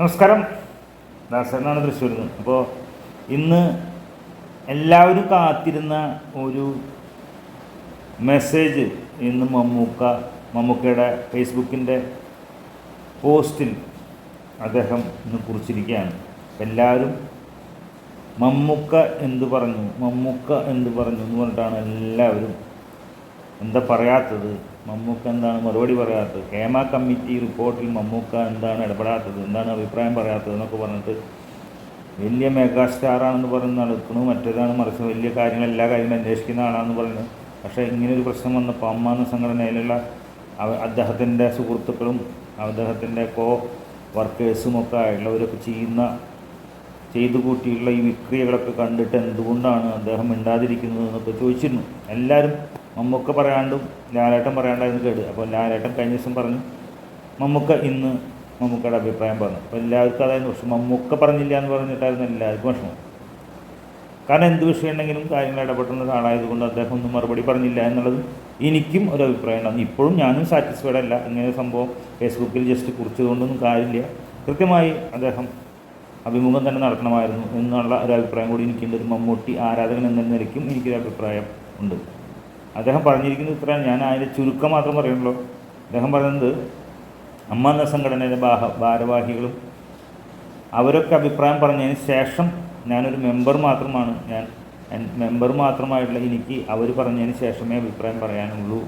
നമസ്കാരം. ദാസനാണ് തൃശ്ശൂരിൽ നിന്ന് അപ്പോൾ ഇന്ന് എല്ലാവരും കാത്തിരുന്ന ഒരു മെസ്സേജ് ഇന്ന് മമ്മൂക്ക മമ്മൂക്കയുടെ ഫേസ്ബുക്കിന്റെ പോസ്റ്റിൽ അദ്ദേഹം ഇന്ന് കുറിച്ചിരിക്കുകയാണ്. എല്ലാവരും മമ്മൂക്ക എന്ത് പറഞ്ഞു മമ്മൂക്ക എന്ത് പറഞ്ഞു എന്ന് പറഞ്ഞിട്ടാണ് എല്ലാവരും എന്താ പറയാത്തത്? മമ്മൂക്ക എന്താണ് മറുപടി പറയാത്തത്? ഹേമ കമ്മിറ്റി റിപ്പോർട്ടിൽ മമ്മൂക്ക എന്താണ് ഇടപെടാത്തത്? എന്താണ് അഭിപ്രായം പറയാത്തത് എന്നൊക്കെ പറഞ്ഞിട്ട് വലിയ മെഗാ സ്റ്റാറാണെന്ന് പറഞ്ഞ് നടക്കുന്നു. മറ്റേതാണ് മറിച്ച് വലിയ കാര്യങ്ങൾ എല്ലാ കാര്യങ്ങളും അന്വേഷിക്കുന്ന ആളാണെന്ന് പറയുന്നത് പക്ഷേ ഇങ്ങനൊരു പ്രശ്നം വന്നപ്പോൾ അമ്മ എന്ന സംഘടനയിലുള്ള അദ്ദേഹത്തിന്റെ സുഹൃത്തുക്കളും അദ്ദേഹത്തിന്റെ കോ വർക്കേഴ്സും ഒക്കെ ആയുള്ളവരൊക്കെ ചെയ്യുന്ന ചെയ്തു കൂട്ടിയുള്ള ഈ വിക്രിയകളൊക്കെ കണ്ടിട്ട് എന്തുകൊണ്ടാണ് അദ്ദേഹം മിണ്ടാതിരിക്കുന്നത് എന്നൊക്കെ ചോദിച്ചിരുന്നു. എല്ലാവരും മമ്മൂക്ക പറയാണ്ടും ലാലേട്ടൻ പറയാണ്ടായിരുന്നു കേട്. അപ്പോൾ ലാലേട്ടൻ കഴിഞ്ഞ ദിവസം പറഞ്ഞു മമ്മൂക്ക ഇന്ന് മമ്മൂക്കയുടെ അഭിപ്രായം പറഞ്ഞു. അപ്പോൾ എല്ലാവർക്കും അതായിരുന്നു പക്ഷെ മമ്മൂക്ക പറഞ്ഞില്ല എന്ന് പറഞ്ഞിട്ടായിരുന്നു എല്ലാവർക്കും വിഷമം കാരണം എന്ത് വിഷയം ഉണ്ടെങ്കിലും കാര്യങ്ങൾ ഇടപെടുന്ന ആളായതുകൊണ്ട് അദ്ദേഹം ഒന്നും മറുപടി പറഞ്ഞില്ല എന്നുള്ളത് എനിക്കും ഒരു അഭിപ്രായം ഉണ്ടാകും ഇപ്പോഴും ഞാനും സാറ്റിസ്ഫൈഡ് അല്ല. ഇങ്ങനെ സംഭവം ഫേസ്ബുക്കിൽ ജസ്റ്റ് കുറിച്ചതുകൊണ്ടൊന്നും കാര്യമില്ല. കൃത്യമായി അദ്ദേഹം അഭിമുഖം തന്നെ നടത്തണമായിരുന്നു എന്നുള്ള ഒരു അഭിപ്രായം കൂടി എനിക്കുണ്ട്. ഒരു മമ്മൂട്ടി ആരാധകൻ എന്ന നിലയ്ക്കും എനിക്കൊരു അഭിപ്രായം ഉണ്ട്. അദ്ദേഹം പറഞ്ഞിരിക്കുന്നത് ഇത്ര ഞാൻ അതിന്റെ ചുരുക്കം മാത്രം പറയുള്ളൂ. അദ്ദേഹം പറയുന്നത് അമ്മ എന്ന സംഘടനയിലെ ബാഹ ഭാരവാഹികളും അവരൊക്കെ അഭിപ്രായം പറഞ്ഞതിന് ശേഷം ഞാനൊരു മെമ്പർ മാത്രമാണ്. ഞാൻ മെമ്പർ മാത്രമായിട്ടുള്ള എനിക്ക് അവർ പറഞ്ഞതിന് ശേഷമേ അഭിപ്രായം പറയാനുള്ളൂ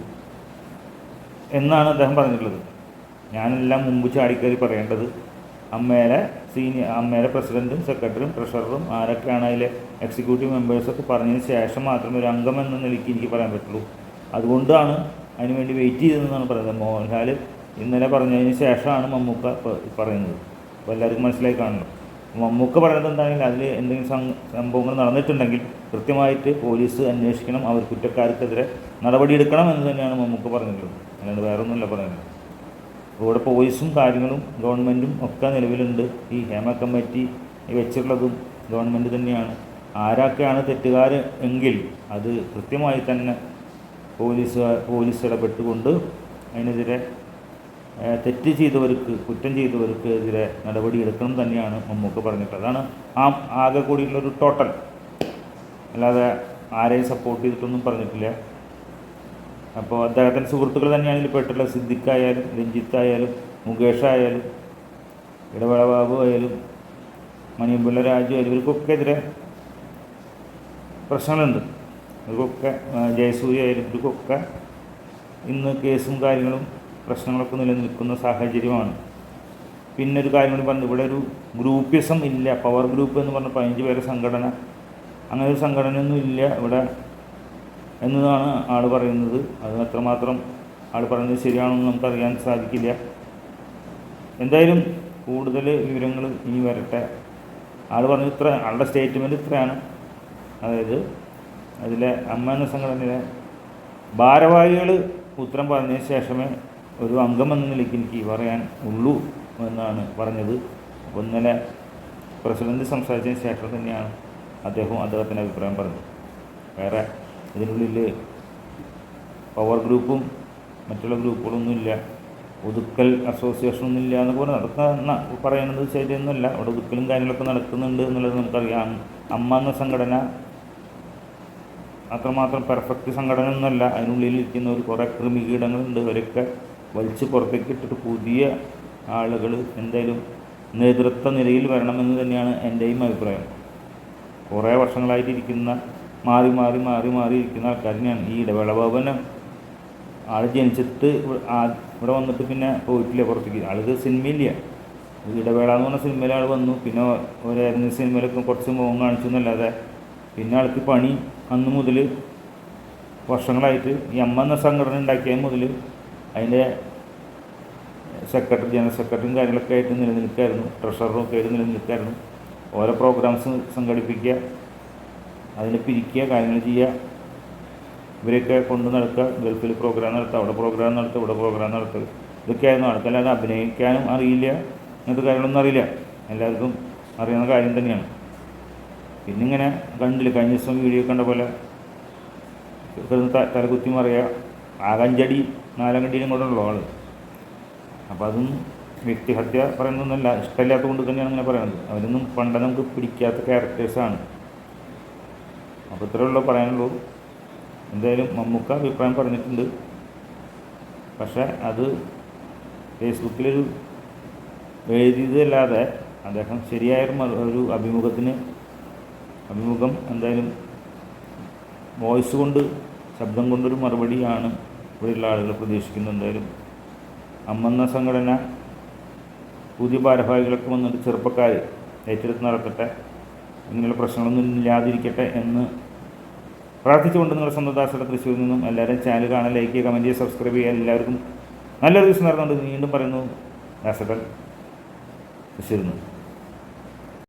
എന്നാണ് അദ്ദേഹം പറഞ്ഞിട്ടുള്ളത്. ഞാനെല്ലാം മുമ്പ് ചാടിക്കയറി പറയേണ്ടത് അമ്മയുടെ സീനിയർ അമ്മയുടെ പ്രസിഡന്റും സെക്രട്ടറിയും ട്രഷററും ആരൊക്കെയാണ് അതിലെ എക്സിക്യൂട്ടീവ് മെമ്പേഴ്സൊക്കെ പറഞ്ഞതിന് ശേഷം മാത്രമേ ഒരു അംഗം എന്ന നിലയ്ക്ക് എനിക്ക് പറയാൻ പറ്റുള്ളൂ. അതുകൊണ്ടാണ് അതിനുവേണ്ടി വെയിറ്റ് ചെയ്തതെന്നാണ് പറയുന്നത്. മോഹൻലാൽ ഇന്നലെ പറഞ്ഞതിന് ശേഷമാണ് മമ്മൂക്ക പറയുന്നത്. അപ്പോൾ എല്ലാവർക്കും മനസ്സിലായി കാണണം. മമ്മൂക്ക പറയുന്നത് എന്താണെങ്കിൽ അതിൽ എന്തെങ്കിലും സംഭവങ്ങൾ നടന്നിട്ടുണ്ടെങ്കിൽ കൃത്യമായിട്ട് പോലീസ് അന്വേഷിക്കണം. അവർ കുറ്റക്കാർക്കെതിരെ നടപടിയെടുക്കണം എന്ന് തന്നെയാണ് മമ്മൂക്ക പറഞ്ഞിട്ടുള്ളത്. അല്ലാണ്ട് വേറൊന്നുമില്ല പറയുന്നത്. ഇവിടെ പോലീസും കാര്യങ്ങളും ഗവൺമെന്റും ഒക്കെ നിലവിലുണ്ട്. ഈ ഹേമ കമ്മിറ്റി വെച്ചിട്ടുള്ളതും ഗവൺമെന്റ് തന്നെയാണ്. ആരൊക്കെയാണ് തെറ്റുകാർ എങ്കിൽ അത് കൃത്യമായി തന്നെ പോലീസ് പോലീസ് ഇടപെട്ടുകൊണ്ട് അതിനെതിരെ തെറ്റ് ചെയ്തവർക്ക് കുറ്റം ചെയ്തവർക്ക് എതിരെ നടപടി എടുക്കണം തന്നെയാണ് മമ്മൂക്ക പറഞ്ഞിട്ടുള്ളത്. അതാണ് ആ ആകെ കൂടിയുള്ളൊരു ടോട്ടൽ അല്ലാതെ ആരെയും സപ്പോർട്ട് ചെയ്തിട്ടൊന്നും പറഞ്ഞിട്ടില്ല. അപ്പോൾ അദ്ദേഹത്തിന്റെ സുഹൃത്തുക്കൾ തന്നെയാണ് ഇതിൽ പെട്ടുള്ള സിദ്ദിഖായാലും രഞ്ജിത്തായാലും മുകേഷായാലും ഇടവേള ബാബു ആയാലും മണിയമ്പിള്ള രാജു ആയാലും ഇവർക്കൊക്കെ എതിരെ പ്രശ്നങ്ങളുണ്ട്. ഇവർക്കൊക്കെ ജയസൂര്യ ആയാലും ഇവർക്കൊക്കെ ഇന്ന് കേസും കാര്യങ്ങളും പ്രശ്നങ്ങളൊക്കെ നിലനിൽക്കുന്ന സാഹചര്യമാണ്. പിന്നെ ഒരു കാര്യം കൂടി പറഞ്ഞു ഇവിടെ ഒരു ഗ്രൂപ്പിസം ഇല്ല. പവർ ഗ്രൂപ്പ് എന്ന് പറഞ്ഞ പതിനഞ്ച് പേരെ സംഘടന. അങ്ങനെ ഒരു സംഘടനയൊന്നും ഇല്ല. ഇവിടെ എന്നതാണ് ആൾ പറയുന്നത്. അത് അത്രമാത്രം ആൾ പറയുന്നത് ശരിയാണെന്ന് നമുക്കറിയാൻ സാധിക്കില്ല. എന്തായാലും കൂടുതൽ വിവരങ്ങൾ ഇനി വരട്ടെ. ആൾ പറഞ്ഞ ഇത്ര ആളുടെ സ്റ്റേറ്റ്മെന്റ് ഇത്രയാണ്. അതായത് അതിലെ അമ്മ എന്ന സംഘടനയിലെ ഭാരവാഹികൾ ഉത്തരം പറഞ്ഞതിന് ശേഷമേ ഒരു അംഗം എന്ന നിലയ്ക്ക് എനിക്ക് പറയാൻ ഉള്ളൂ എന്നാണ് പറഞ്ഞത്. അപ്പോൾ ഇന്നലെ പ്രസിഡന്റ് സംസാരിച്ചതിന് ശേഷം തന്നെയാണ് അദ്ദേഹം അദ്ദേഹത്തിന്റെ അഭിപ്രായം പറഞ്ഞത്. വേറെ ഇതിനുള്ളിൽ പവർ ഗ്രൂപ്പും മറ്റുള്ള ഗ്രൂപ്പുകളൊന്നുമില്ല. ഒതുക്കൽ അസോസിയേഷൻ ഇല്ല എന്നൊക്കെ പറഞ്ഞ് നടക്കുന്ന പറയുന്നത് ശരിയൊന്നുമല്ല. അവിടെ ഒതുക്കലും കാര്യങ്ങളൊക്കെ നടക്കുന്നുണ്ട് എന്നുള്ളത് നമുക്കറിയാം. അമ്മ എന്ന സംഘടന അത്രമാത്രം പെർഫെക്റ്റ് സംഘടന ഒന്നുമല്ല. അതിനുള്ളിൽ ഇരിക്കുന്ന ഒരു കുറേ കൃമികീടങ്ങളുണ്ട്. അവരൊക്കെ വലിച്ച് പുറത്തേക്ക് ഇട്ടിട്ട് പുതിയ ആളുകൾ എന്തായാലും നേതൃത്വ നിലയിൽ വരണമെന്ന് തന്നെയാണ് എന്റെയും അഭിപ്രായം. കുറേ വർഷങ്ങളായിട്ട് ഇരിക്കുന്ന മാറി മാറി മാറി മാറി ഇരിക്കുന്ന തന്നെയാണ്. ഈ ഇടവേള ഭവനം ആൾ ജനിച്ചിട്ട് ഇവ- ഇവിടെ വന്നിട്ട് പിന്നെ പോയിട്ടില്ല പുറത്തേക്ക്. ആൾക്ക് സിനിമയില്ല. ഇടവേള എന്ന് പറഞ്ഞ സിനിമയിൽ ആൾ വന്നു. പിന്നെ ഒരു ഏതെങ്കിലും സിനിമയിലൊക്കെ കുറച്ച് മുഖം കാണിച്ചു എന്നല്ലാതെ പിന്നെ ആൾക്ക് പണി അന്ന് മുതൽ വർഷങ്ങളായിട്ട് ഈ അമ്മ എന്ന സംഘടന ഉണ്ടാക്കിയ മുതൽ അതിന്റെ സെക്രട്ടറി ജനറൽ സെക്രട്ടറിയും കാര്യങ്ങളൊക്കെ ആയിട്ട് നിലനിൽക്കായിരുന്നു. ട്രഷററും ഒക്കെ ആയിട്ട് നിലനിൽക്കായിരുന്നു. ഓരോ പ്രോഗ്രാംസ് സംഘടിപ്പിക്കുക അതിനെ പിരിക്കുക കാര്യങ്ങൾ ചെയ്യുക. ഇവരെയൊക്കെ കൊണ്ട് നടക്കുക. ഗൾഫിൽ പ്രോഗ്രാം നടത്തുക അവിടെ പ്രോഗ്രാം നടത്തുക ഇവിടെ പ്രോഗ്രാം നടത്തുക. ഇതൊക്കെയായിരുന്നു. അല്ലാതെ അഭിനയിക്കാനും അറിയില്ല. ഇങ്ങനത്തെ കാര്യങ്ങളൊന്നും അറിയില്ല. എല്ലാവർക്കും അറിയുന്ന കാര്യം തന്നെയാണ്. പിന്നെ ഇങ്ങനെ കണ്ടില്ല. കഴിഞ്ഞ ദിവസം വീഡിയോ കണ്ട പോലെ കിടന്ന് തലകുത്തി മറിയുക. ആകഞ്ചടി നാലങ്കടിയിലും കൂടെ ഉള്ള ആൾ അപ്പോൾ അതും വ്യക്തിഹത്യ പറയുന്നൊന്നുമല്ല ഇഷ്ടമില്ലാത്തത് കൊണ്ട് തന്നെയാണ് അങ്ങനെ പറയുന്നത്. അവരൊന്നും പണ്ട് നമുക്ക് പിടിക്കാത്ത ക്യാരക്ടേഴ്സാണ് അപ്പോൾ ഇത്രയേ ഉള്ളൂ പറയാനുള്ളൂ. എന്തായാലും മമ്മൂക്ക അഭിപ്രായം പറഞ്ഞിട്ടുണ്ട്. പക്ഷേ അത് ഫേസ്ബുക്കിലൊരു എഴുതിയതല്ലാതെ അദ്ദേഹം ശരിയായൊരു ഒരു അഭിമുഖത്തിന് അഭിമുഖം എന്തായാലും വോയിസ് കൊണ്ട് ശബ്ദം കൊണ്ടൊരു മറുപടിയാണ് ഇവിടെയുള്ള ആളുകൾ പ്രതീക്ഷിക്കുന്നത്. എന്തായാലും അമ്മന്ന സംഘടന പുതിയ ഭാരവാഹികളൊക്കെ വന്നിട്ട് ചെറുപ്പക്കാർ ഏറ്റെടുത്ത് നടക്കട്ടെ ഇങ്ങനെയുള്ള പ്രശ്നങ്ങളൊന്നും ഇല്ലാതിരിക്കട്ടെ എന്ന് പ്രാർത്ഥിച്ചുകൊണ്ട് നിങ്ങളുടെ സ്വന്തം ദാസയുടെ തൃശ്ശൂരിൽ നിന്നും എല്ലാവരും ചാനൽ കാണാൻ ലൈക്ക് ചെയ്യുക കമന്റ് ചെയ്യുക സബ്സ്ക്രൈബ് ചെയ്യുക. എല്ലാവർക്കും നല്ലൊരു ദിവസം നടന്നുകൊണ്ട് വീണ്ടും പറയുന്നു ദാസട്ടൻ തൃശ്ശൂരിൽ നിന്ന്.